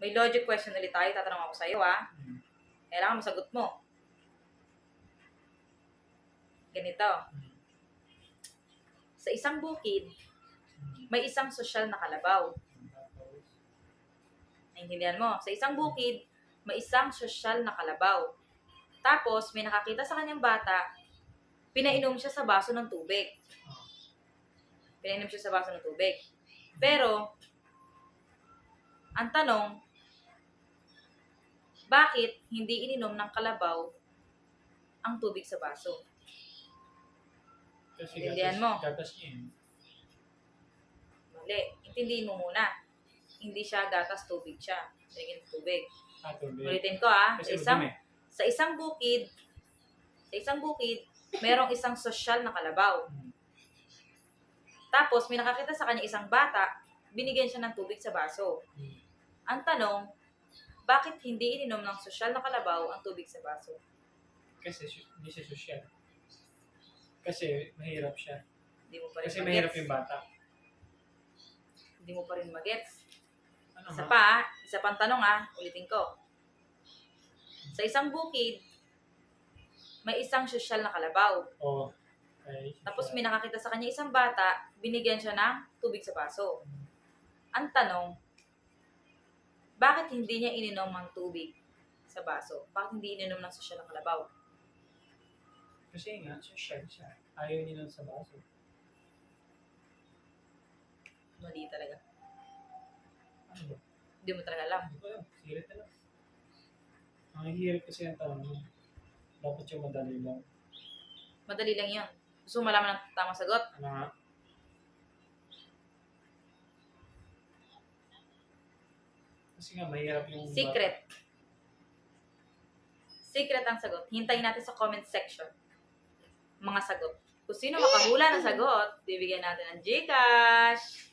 May logic question ulit tayo. Tatanong ako sa'yo, ha? Mm. Kailangan masagot mo. Ganito. Mm. Sa isang bukid, Mm. may isang sosyal na kalabaw. Naintindihan mo? Sa isang bukid, may isang sosyal na kalabaw. Tapos, may nakakita sa kanyang bata, pinainom siya sa baso ng tubig. ah, Pinainom siya sa baso ng tubig. Pero, ang tanong, bakit hindi ininom ng kalabaw ang tubig sa baso? kasi Intindihan gatas, mo? gatas niya yun. Mali. Intindihin mo muna. Hindi siya gatas, tubig siya. Ng tubig. Ah, tubig. Ulitin ko ah. Sa Kasi isang, madumi. sa isang bukid, sa isang bukid, merong isang sosyal na kalabaw. Mm. Tapos, may nakakita sa kanya isang bata, binigyan siya ng tubig sa baso. Mm. Ang tanong, bakit hindi ininom ng sosyal na kalabaw ang tubig sa baso? Kasi su- hindi siya social. Kasi mahirap siya. Hindi mo pa rin Kasi mahirap yung bata. Hindi mo pa rin magets. Ano Isa nga? pa, ah. isa pang tanong ah, ulitin ko. Sa isang bukid, may isang sosyal na kalabaw. Oo. Okay. Tapos may nakakita sa kanya isang bata, binigyan siya ng tubig sa baso. Ang tanong, bakit hindi niya ininom ang tubig sa baso? Bakit hindi ininom ng sosyal na kalabaw? Kasi nga, social siya. Ayaw niya lang sa baso. Mali talaga. Ano ba? Hindi mo talaga alam. Hindi ko alam. Sirit na lang. Ang hirap kasi ang tanong mo. Dapat yung madali lang. Madali lang yun. Gusto mo malaman ang tamang sagot? Ano nga? Kasi nga, mahirap yung... Secret. Secret ang sagot. Hintayin natin sa comment section. Mga sagot. Kung sino makahula ng sagot, bibigyan natin ng Gcash.